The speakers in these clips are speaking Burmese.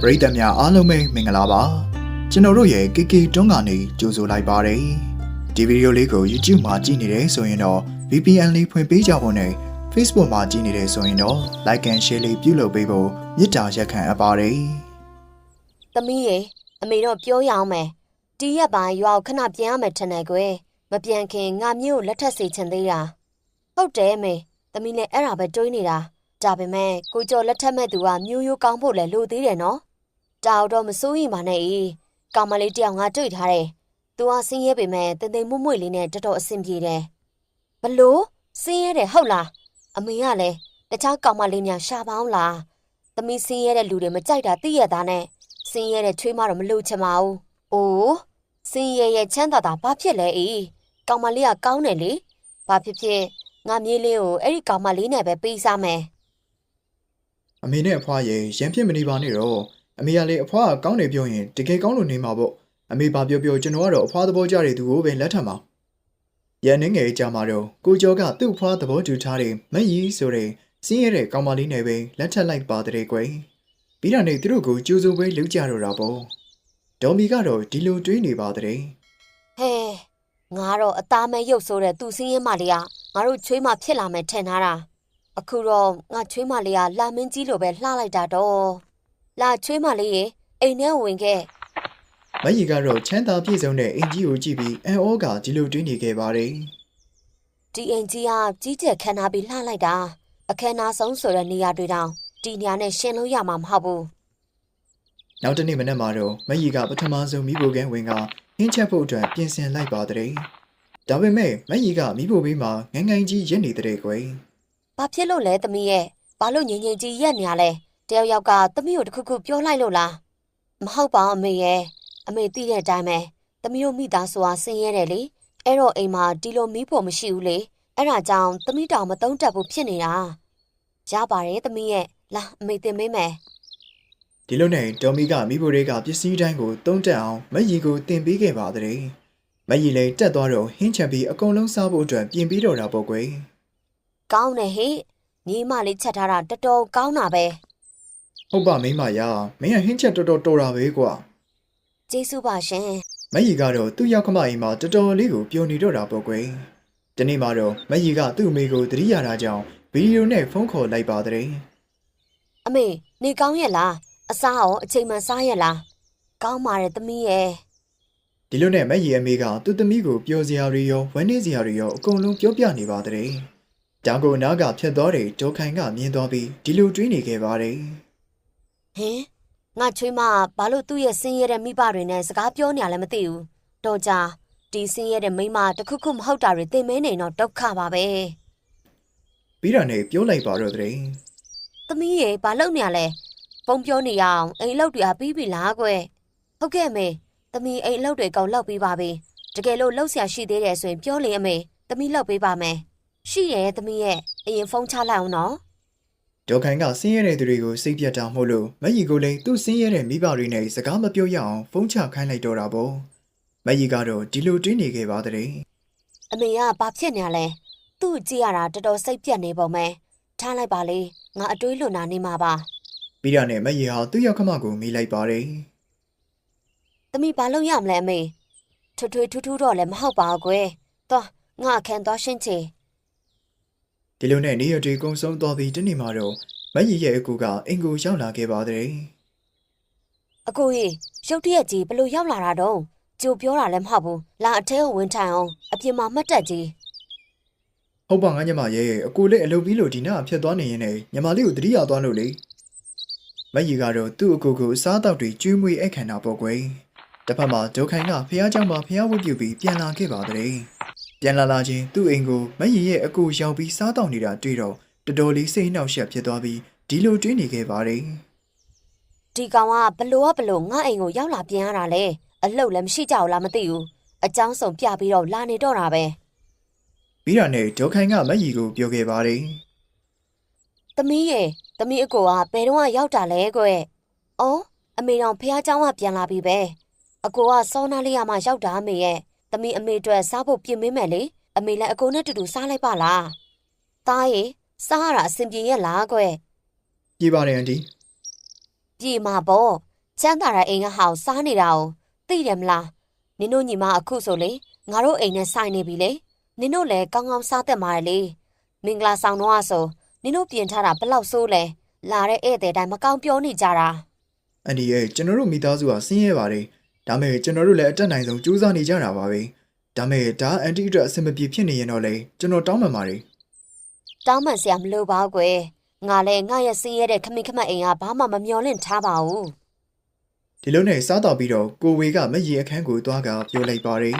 ပရိသတ်များအားလုံးပဲမင်္ဂလာပါကျွန်တော်တို့ရဲ့ KK တွန်းကနေကြိုဆိုလိုက်ပါတယ်ဒီဗီဒီယိုလေးကို YouTube မှာကြည့်နေတယ်ဆိုရင်တော့ VPN လေးဖွင့်ပေးကြဖို့နဲ့ Facebook မှာကြည့်နေတယ်ဆိုရင်တော့ Like and Share လေးပြုလုပ်ပေးဖို့မေတ္တာရက်ခံအပ်ပါတယ်။သမီးရေအမေတော့ပြောရအောင်မယ်။တီးရက်ပိုင်းရွာကိုခဏပြန်ရမယ်ထင်တယ်ကွယ်။မပြန်ခင်ငါမျိုးကိုလက်ထပ်စီချင်သေးတာ။ဟုတ်တယ်အမေ။သမီးလည်းအဲ့ဒါပဲတွေးနေတာ။ ဒါပေမဲ့ကိုကျော်လက်ထပ်မဲ့သူကမျိုးရိုးကောင်းဖို့လည်းလိုသေးတယ်နော်။တာတော့မစိုးရင်ပါနဲ့အေး။ကောင်မလေးတယောက်ငါတွေ့ထားတယ်။ तू ကဆင်းရဲပေမဲ့တင်တင်မွမွေလေးနဲ့တော်တော်အဆင်ပြေတယ်။ဘလို့ဆင်းရဲတယ်ဟုတ်လား။အမေကလည်းတခြားကောင်မလေးများရှာပေါင်းလား။သမီးဆင်းရဲတဲ့လူတွေမကြိုက်တာသိရတာနဲ့စင်းရဲတဲ့ချွေးမတော့မလို့ချင်ပါဘူး။အိုးစင်းရဲရဲ့ချမ်းသာတာဘာဖြစ်လဲအေး။ကောင်မလေးကကောင်းတယ်လေ။ဘာဖြစ်ဖြစ်ငါမြေးလေးကိုအဲ့ဒီကောင်မလေးနဲ့ပဲပေးစားမယ် အမေနဲ့အဖွားရဲ့ရံဖြစ်မနေပါနဲ့တော့အမေကလည်းအဖွားကကောင်းတယ်ပြောရင်တကယ်ကောင်းလို့နေမှာပေါ့အမေဘာပြောပြောကျွန်တော်ကတော့အဖွားသဘောကျတဲ့သူကိုပဲလက်ထပ်မှာရန်နေငယ်ကြမှာတော့ကိုကျော်ကသူ့အဖွားသဘောတူထားတဲ့မက်ကြီးဆိုတဲ့စင်းရတဲ့ကောင်မလေးနဲ့ပဲလက်ထပ်လိုက်ပါတဲ့ကွယ်ပြီးတာနဲ့သူတို့ကိုကြိုးစိုးပဲလှုပ်ကြတော့တာပေါ့ဒေါ်မီကတော့ဒီလိုတွေးနေပါတဲ့။ဟဲငါတော့အသားမဲ့ရုပ်ဆိုးတဲ့သူစင်းရဲမလေးကငါတို့ချွေးမဖြစ်လာမယ်ထင်ထားတာ။ အခုတော့ငါချွေးမလေးကလာမင်းကြီးလိုပဲလှလိုက်တာတော့။လာချွေးမလေးရေအိမ်ထဲဝင်ခဲ့မက်ကြီးကတော့ချမ်းသာပြည့်စုံတဲ့အင်ကြီးကိုကြည့်ပြီးအန်အောကဒီလိုတွေးနေခဲ့ပါတယ်ဒီအိမ်ကြီးကကြီးကျယ်ခမ်းနားပြီးလှလိုက်တာ။အခမ်းအနားဆုံးဆိုတဲ့နေရာတွေတောင်ဒီနေရာနဲ့ရှင်းလို့ရမှာမဟုတ်ဘူး။နောက်တစ်နေ့မနက်မှာတော့မက်ကြီးကပထမဆုံးမိဖို့ကန်းဝင်ကဟင်းချက်ဖို့အတွက်ပြင်ဆင်လိုက်ပါတဲ့ဒါပေမဲ့မက်ကြီးကမိဖို့ဘေးမှာငန်းငန်းကြီးရက်နေတဲ့ကွယ်။ ဘာဖြစ်လို့လဲသမီးရဲ့။ဘာလို့ငြိမ်ငြိမ်ကြီးရက်နေရလဲ။တယောက်ယောက်ကသမီးကိုတစ်ခုခုပြောလိုက်လို့လား။မဟုတ်ပါဘူးအမေရဲ့။အမေသိတဲ့အတိုင်းပဲ။သမီးတို့မိသားစုဟာဆင်းရဲတယ်လေ။အဲ့တော့အိမ်မှာဒီလိုမီးဖို့မရှိဘူးလေ။အဲ့ဒါကြောင့်သမီးတောင်မတုံးတက်ဘူးဖြစ်နေတာ။ရပါတယ်သမီးရဲ့။လာအမေတင်မေးမယ်ဒီလိုနဲ့ဒေါ်မီကမိဖို့တွေကပစ္စည်းတိုင်းကိုတုံးတက်အောင်မက်ကြီးကိုတင်ပေးခဲ့ပါတဲ့မက်ကြီးလည်းတက်သွားတော့ဟင်းချက်ပြီးအကုန်လုံးစားဖို့အတွက်ပြင်ပြီးတော့တာပေါ့ကွယ်။ ကောင်းတယ်ဟေ့။ညီမလေးချက်ထားတာတော်တော်ကောင်းတာပဲဟုတ်ပါမိမရမင်းကဟင်းချက်တော်တော်တော်တာပဲကွာ။ကျေးဇူးပါရှင်။မက်ကြီးကတော့သူ့ရောက်ခမအိမ်မှာတော်တော်လေးကိုပျော်နေတော့တာပေါ့ကွယ်ဒီနေ့မှာတော့မက်ကြီးကသူ့အမေကိုတတိရတာကြောင့်ဗီဒီယိုနဲ့ဖုန်းခေါ်လိုက်ပါတဲ့အမေနေကောင်းရဲ့လားအစားရောအချိန်မှန်စားရဲ့လားကောင်းပါတယ်သမီးရဲ့ဒီလိုနဲ့မက်ရီအမေကသူ့သမီးကိုပျော်စရာတွေရောဝမ်းနည်းစရာတွေရောအကုန်လုံးပြောပြနေပါတဲ့။ တောင်ကိုနားကဖြတ်သွားတဲ့ဒေါခိုင်ကမြင်သွားပြီးဒီလိုတွေးနေခဲ့ပါတယ်ဟင်ငါချွေးမကဘာလို့သူ့ရဲ့ဆင်းရဲတဲ့မိဘတွေနဲ့စကားပြောနေရလဲမသိဘူးတော့ကြာဒီဆင်းရဲတဲ့မိန်းမတစ်ခုခုမဟုတ်တာတွေသင်မဲနေတော့ဒုက္ခပါပဲ။ပြီးတာနဲ့ပြောလိုက်ပါတော့တဲ့သမီးရေဘာလုပ်နေရလဲပုံပြောနေရအောင်အိမ်လောက်တွေအပြီးပြီလားကွယ်ဟုတ်ကဲ့အမေသမီးအိမ်လောက်တွေကောင်လောက်ပြီးပါပြီတကယ်လို့လောက်ဆရာရှိသေးတယ်ဆိုရင်ပြောလေအမေသမီးလောက်ပေးပါမယ် ရှိရဲ့သမီးရဲ့အရင်ဖုန်းချလိုက်အောင်နော်။ဒေါခိုင်ကဆင်းရဲတဲ့သူတွေကိုစိတ်ပြတ်တာမဟုတ်လို့မက်ရီကိုလည်းသူ့ဆင်းရဲတဲ့မိဘတွေနဲ့စကားမပြောရအောင်ဖုန်းချခိုင်းလိုက်တော့တာပေါ့။မက်ရီကတော့ဒီလိုတွေးနေခဲ့ပါတဲ့အမေကဘာဖြစ်နေရလဲသူ့ကြည့်ရတာတော်တော်စိတ်ပြတ်နေပုံပဲထားလိုက်ပါလေငါအတွေးလွန်တာနေမှာပါ။ပြီးတာနဲ့မက်ရီဟာသူ့ရောက်ခမကိုမိလိုက်ပါတယ်သမီးဘာလုပ်ရမလဲအမေထွထွေထူးထူးတော့လည်းမဟုတ်ပါဘူးကွယ်သွားငါအခန်းသွားရှင်းချေ။ ဒီလိုနဲ့နေရတွေကုံဆုံးသွားပြီးတနေ့မှတော့မက်ရီရဲ့အကူကအင်ကိုရောက်လာခဲ့ပါတဲ့ အကိုကြီးရုတ်တရက်ကြီးဘလို့ရောက်လာတာတော့ကြိုပြောတာလည်းမဟုတ်ဘူးလာအထဲကိုဝင်ထိုင်အောင်အပြင်မှာမှတ်တက်ကြီး ဟုတ်ပါငါညမရဲ့အကိုလေးအလုပ်ပြီးလို့ဒီနားအဖြစ်သွားနေရင်လည်းညမလေးကိုတတိယသွားလို့လေမက်ကြီးကတော့သူ့အကိုကိုအစားအသောက်တွေကျွေးမွေးအခမ်းတာပေါ့ကွယ်တစ်ဖက်မှာဒုက္ခိုင်ကဖះเจ้าမှာဖះဝတ်ပြုပြီးပြန်လာခဲ့ပါတဲ့ ပြန်လာလာချင်းသူ့အိမ်ကိုမက်ကြီးရဲ့အကိုရောက်ပြီးစားတောက်နေတာတွေ့တော့တော်တော်လေးစိတ်နှောက်ယှက်ဖြစ်သွားပြီးဒီလိုတွေးနေခဲ့ပါတယ် ဒီကောင်ကဘလို့ကဘလို့ငါအိမ်ကိုရောက်လာပြန်ရတာလေအလှုပ်လည်းမရှိကြဘူးလားမသိဘူးအเจ้าစုံပြပြီးတော့လာနေတော့တာပဲ ပြီးတာနဲ့ဒုက္ခိုင်ကမက်ကြီးကိုပြောခဲ့ပါတယ် သမီးရေသမီးအကိုကဘယ်တော့မှရောက်တာလဲကွ။အော်အမေတော်ဖះเจ้าကပြန်လာပြီပဲ။အကိုကစောနာလေးရမှရောက်တာအမေရဲ့။ သမီးအမေအတွက်စားဖို့ပြင်မင်းမယ်လေ။အမေလည်းအကိုနဲ့တူတူစားလိုက်ပါလား။သားရေစားရတာအဆင်ပြေရဲ့လားကွပြေးပါတယ်အန်တီ။ပြပြေမှာပေါ့ချမ်းသာတဲ့အိမ်ကဟောင်စားနေတာကိုသိတယ်မလားနင်တို့ညီမအခုဆိုလေငါတို့အိမ်နဲ့ဆိုင်နေပြီလေနင်တို့လည်းကောင်းကောင်းစားသက်မှာလေမင်္ဂလာဆောင်တော့ဆိုနင်တို့ပြင်ထားတာဘလောက်ဆိုးလဲလာတဲ့ဧည့်သည်တိုင်းမကောင်းပြောနေကြတာအန်ဒီရဲ့ကျွန်တော်တို့မိသားစုကဆင်းရဲပါတယ် ဒါမဲ့ကျွန်တော်တို့လည်းအတက်နိုင်ဆုံးကြိုးစားနေကြတာပါပဲဒါမဲ့ဒါအန်တီအတွက်အဆင်မပြေဖြစ်နေရင်တော့လေကျွန်တော်တောင်းပန်ပါတယ်တောင်းပန်စရာမလိုပါဘူးကွယ်ငါလည်းငါရဲ့စင်းရဲတဲ့ခမင်းခမတ်အိမ်ကဘာမှမမျောလင့်ထားပါဘူးဒီလိုနဲ့စားတော့ပြီးတော့ကိုဝေကမက်ရီအခန်းကိုသွားကပြောလိုက်ပါတယ်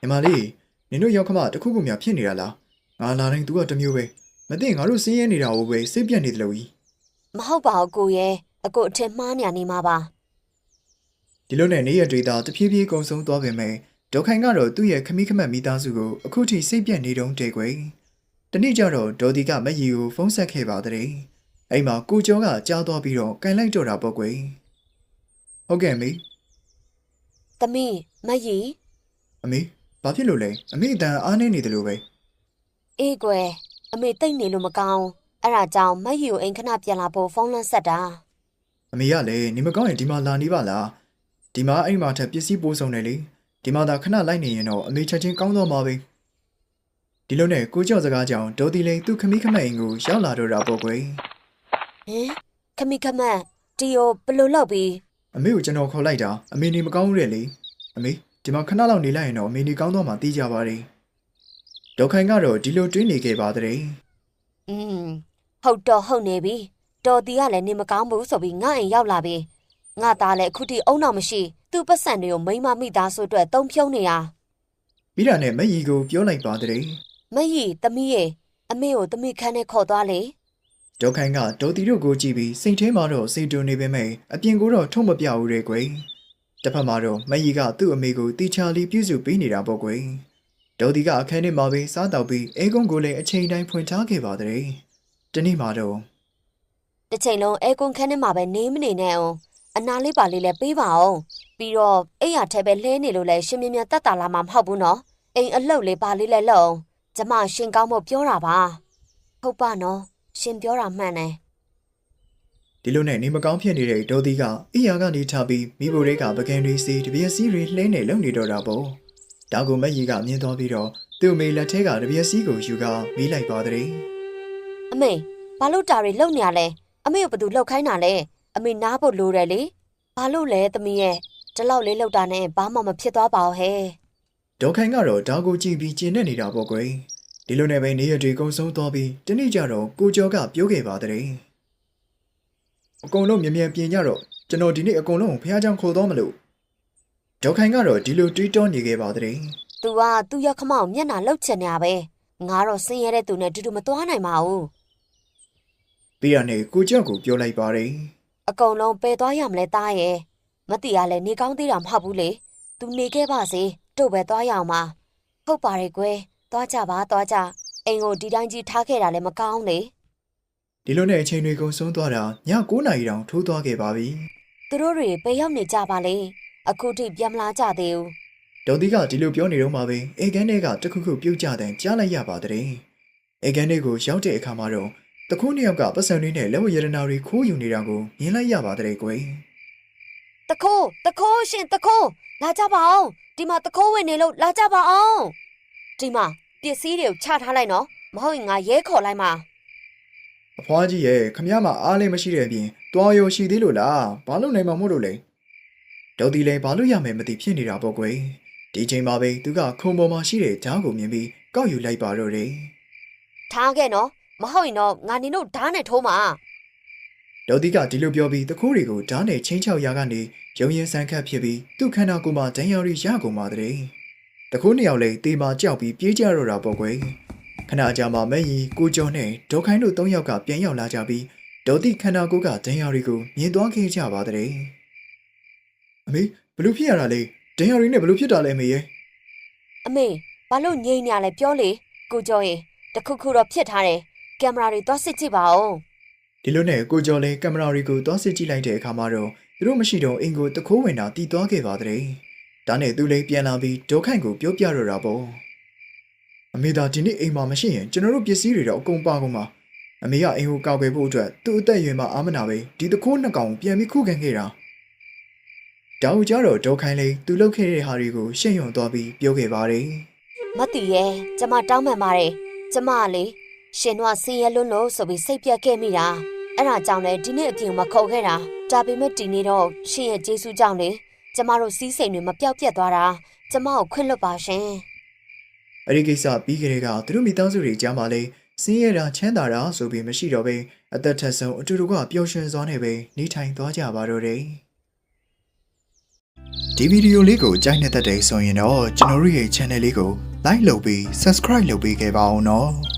ညီမလေးနင်တို့ရောက်ခမတစ်ခုခုများဖြစ်နေတာလားငါလာတိုင်း तू ကတစ်မျိုးပဲမသိငါတို့ဆင်းရဲနေတာကိုပဲစိတ်ပြတ်နေတယ်လို့ကြီးမဟုတ်ပါဘူးကိုရဲ့အကိုအထင်မှားနေရနေမှာပါ ဒီလိုနဲ့နေရတွေသာတဖြည်းဖြည်းကုံဆုံးသွားပေမဲ့ဒေါခိုင်ကတော့သူ့ရဲ့ခမိခမက်မိသားစုကိုအခုထိစိတ်ပြတ်နေတုံးတဲ့ကွယ်တနေ့ကျတော့ဒေါ်ဒီကမက်ရီကိုဖုန်းဆက်ခဲ့ပါတဲ့အဲ့မှာကိုကျော်ကကြားသွားပြီးတော့ကန်လိုက်တော့တာပေါ့ကွယ်ဟုတ်ကဲ့အမေသမီးမတ်ကြီးအမေဘာဖြစ်လို့လဲအမေအတန်အားနေနေတယ်လို့ပဲအေးကွယ်အမေတိတ်နေလို့မကောင်းအဲ့ဒါကြောင့်မတ်ကြီးကိုအိမ်ခဏပြန်လာဖို့ဖုန်းလန်းဆက်တာအမေကလည်းနေမကောင်းရင်ဒီမှာလာနေပါလား ဒီမှာအဲ့မှာထက်ပစ္စည်းပိုးဆောင်တယ်လေဒီမှာသာခဏလိုက်နေရင်တော့အမေချက်ချင်းကောင်းတော့မှာပဲဒီလိုနဲ့ကိုကျော်စကားကြောင့်ဒေါ်တီလိန်သူ့ခမိခမက်အိမ်ကိုရောက်လာတော့တာပေါ့ကွယ်ဟင်ခမီခမတ်တီယိုဘယ်လိုလုပ်ပြီးအမေကိုကျွန်တော်ခေါ်လိုက်တာအမေနေမကောင်းဘူးတဲ့လေအမေဒီမှာခဏလောက်နေလိုက်ရင်တော့အမေနေကောင်းတော့မှသိကြပါလေဒေါက်ခိုင်ကတော့ဒီလိုတွေးနေခဲ့ပါတဲ့อืมဟုတ်တော့ဟုတ်နေပြီတော်တီကလည်းနေမကောင်းဘူးဆိုပြီးငါအိမ်ရောက်လာပြီ ငါသားလည်းအခုထိအုံနောက်မရှိသူ့ပတ်စံတွေကိုမိမမိသားစုအတွက်တုံးဖြုံးနေတာပြီးတာနဲ့မက်ရီကိုပြောလိုက်ပါတဲ့မတ်ကြီးသမီးရဲ့အမေကိုသမီးခန်းနဲ့ခေါ်သွားလေဒေါက်ခိုင်ကဒေါ်တီတို့ကိုကြည့်ပြီးစိတ်ထဲမှာတော့စိတ်တူနေပေမဲ့အပြင်ကိုတော့ထုံမပြဘူးတဲ့ကွယ်တစ်ဖက်မှာတော့မက်ရီကသူ့အမေကိုတီချာလီပြုစုပေးနေတာပေါ့ကွယ်ဒေါ်တီကအခန်းထဲမှာပဲစားတောက်ပြီးအဲကုန်းကိုလည်းအချိန်တိုင်းဖွင့်ထားခဲ့ပါတဲ့တနေ့မှာတော့တစ်ချိန်လုံးအဲကွန်ခန်းထဲမှာပဲနေမနေနဲ့အောင် အနာလေးပါလေးလည်းပေးပါအောင်ပြီးတော့အိမ်ရထဲပဲလဲနေလို့လည်းရှင်မြင်မြတ်တက်တာလာမှာမဟုတ်ဘူးနော်အိမ်အလှုပ်လေးပါလေးလည်းလှုပ်အောင်ကျမရှင်ကောင်းဖို့ပြောတာပါဟုတ်ပါနော်ရှင်ပြောတာမှန်တယ်ဒီလိုနဲ့နေမကောင်းဖြစ်နေတဲ့ဒေါ်သီကအီယာကနေထားပြီးမိဘတွေကပကံတွေစီတပြက်စီးတွေလှဲနေလုံနေတော့တာပေါ့ဒါကိုမက်ရီကမြင်သွားပြီးတော့သူ့အမေလက်ထဲကတပြက်စီးကိုယူကမီးလိုက်ပါတဲ့အမေဘာလို့တာတွေလှုပ်နေရလဲအမေကိုဘယ်သူလှုပ်ခိုင်းတာလဲ အမေနားဖို့လိုတယ်လေဘာလို့လဲသမီးရဲ့ဒီလောက်လေးလှုပ်တာနဲ့ဘာမှမဖြစ်သွားပါဘူးဟဲ့ ဒေါက်ခိုင်ကတော့ဒါကိုကြည့်ပြီးကျင်နေနေတာပေါ့ကွယ်ဒီလိုနဲ့ပဲနေရတွေကုံဆုံးသွားပြီးတနေ့ကျတော့ကိုကျော်ကပြောခဲ့ပါတဲ့အကုန်လုံးမြ мян ပြင်ကြတော့ကျွန်တော်ဒီနေ့အကုန်လုံးဖះเจ้าခေါ်တော့မလို့ဒေါက်ခိုင်ကတော့ဒီလိုတွေးတောနေခဲ့ပါတဲ့ ။ तू ကသူ့ရောက်ခမောက်မျက်နှာလှုပ်ချင်နေရပဲ။ငါတော့ဆင်းရဲတဲ့သူနဲ့တူတူမသွားနိုင်ပါဘူး ပြီးရနဲ့ကိုကျော်ကိုပြောလိုက်ပါတယ် ။ အကုန်လုံးပယ်သွားရမလဲသားရဲ့။မတီကလည်းနေကောင်းသေးတာမဟုတ်ဘူးလေ။ तू နေခဲ့ပါစေ။တို့ပဲသွားရအောင်ပါ။ဟုတ်ပါရဲ့ကွယ်။သွားကြပါသွားကြ။အိမ်ကိုဒီတိုင်းကြီးထားခဲ့တာလည်းမကောင်းလေဒီလိုနဲ့အချိန်တွေကုန်ဆုံးသွားတာည9နာရီတောင်ထိုးသွားခဲ့ပါပြီ။သူတို့တွေပဲရောက်နေကြပါလေ။အခုထိပြန်မလာကြသေးဘူးဒေါ်သီကဒီလိုပြောနေတော့မှပဲအေကန်တွေကတခုခုပြုတ်ကြတဲ့ကြားလိုက်ရပါတဲ့အေကန်တွေကိုရောက်တဲ့အခါမှာတော့ တခုနှစ်ယောက်ကပတ်စံလေးနဲ့လက်ဝရတနာတွေခိုးယူနေတာကိုမြင်လိုက်ရပါတဲ့ကွယ်။တခိုးတခိုးရှင်တခိုးလာကြပါအောင်။ဒီမှာတခိုးဝင်နေလို့လာကြပါအောင်။ဒီမှာပစ္စည်းတွေကိုချထားလိုက်နော်။မဟုတ်ရင်ငါရဲခေါ်လိုက်မှာအဖွားကြီးရဲ့ခမရမအားလည်းမရှိတဲ့အပြင်တွားရောရှိသေးလို့လားဘာလို့နိုင်မှာမို့လို့လဲဒေါ်သီလည်းဘာလို့ရမယ်မသိဖြစ်နေတာပေါ့ကွယ်ဒီချိန်မှာပဲသူကခုံပေါ်မှာရှိတဲ့ဂျားကိုမြင်ပြီးကောက်ယူလိုက်ပါတော့တယ်။ထားခဲ့နော်။ မဟုတ်ရင်တော့ငါနေတို့ဓာတ်နဲ့ထိုးမှာဒေါ်သီကဒီလိုပြောပြီးတခိုးတွေကိုဓာတ်နဲ့ချင်းချောက်ရာကနေရုံရင်ဆန်ခတ်ဖြစ်ပြီးသူ့ခန္ဓာကိုယ်မှာဒဏ်ရာတွေရကုန်ပါတဲ့တခိုးနှစ်ယောက်လည်းတေးမာကြောက်ပြီးပြေးကြတော့တာပေါ့ကွယ်ခဏကြာမှမဲ့ရီကိုကျော်နဲ့ဒေါခိုင်းတို့သုံးယောက်ကပြန်ရောက်လာကြပြီးဒေါ်သီခန္ဓာကိုယ်ကဒဏ်ရာတွေကိုမြင်သွားခဲ့ကြပါတဲ့အမေဘလို့ဖြစ်ရတာလဲဒဏ်ရာတွေနဲ့ဘလို့ဖြစ်တာလဲအမေရဲ့။အမေဘာလို့ငြိမ်နေရလဲပြောလေ။ကိုကျော်ရင်တခုခုတော့ဖြစ်ထားတယ်။ ကင်မရာတွေသွားစစ်ကြည့်ပါဦးဒီလိုနဲ့ကိုကျော်လည်းကင်မရာတွေကိုသွားစစ်ကြည့်လိုက်တဲ့အခါမှာတော့သူတို့မရှိတော့အင်ကိုတခိုးဝင်တာတီးသွားခဲ့ပါတဲ့ဒါနဲ့သူလည်းပြန်လာပြီးဒေါခိုင်ကိုပြောပြတော့တာပေါ့အမေသာဒီနေ့အိမ်မှာမရှိရင်ကျွန်တော်တို့ပစ္စည်းတွေတော့အကုန်ပါကုန်ပါအမေကအိမ်ကိုကောက်ွယ်ဖို့အတွက်သူ့အသက်အရွယ်မှာအာမနာပဲဒီတခိုးနှစ်ကောင်ပြန်ပြီးခုခံခဲ့တာတောင်ကြတော့ဒေါ်ခိုင်းလေးသူလုပ်ခဲ့တဲ့ဟာတွေကိုရှင့်ယွံသွားပြီးပြောခဲ့ပါတယ်မတ်တီရဲ့ကျမတောင်းပန်ပါတယ်ကျမကလေ ရှင်တို့ကစင်ရလွန်းလို့ဆိုပြီးစိတ်ပြတ်ခဲ့မိတာအဲ့ဒါကြောင့်လေဒီနေ့အပြင်မခုတ်ခဲ့တာဒါပေမဲ့ဒီနေ့တော့ရှင်ရဲ့ကျေးဇူးကြောင့်လေကျမတို့စီးစိမ်တွေမပြောက်ပြက်သွားတာကျမကိုခွင့်လွတ်ပါရှင်အဲ့ဒီကိစ္စပြီးကြတဲ့ကသူတို့မိသားစုတွေကြားမှာလဲစင်းရတာချမ်းသာတာဆိုပြီးမရှိတော့ဘဲအသက်ထက်ဆုံးအတူတူကပျော်ရွှင်စွာနဲ့ပဲနေထိုင်သွားကြပါတော့တယ်ဒီဗီဒီယိုလေးကိုကြိုက်နေတဲ့တဲ့ဆိုရင်တော့ကျွန်တော်တို့ရဲ့ channel လေးကို like လုပ်ပြီး subscribe လုပ်ပေးခဲ့ပါအောင်နော်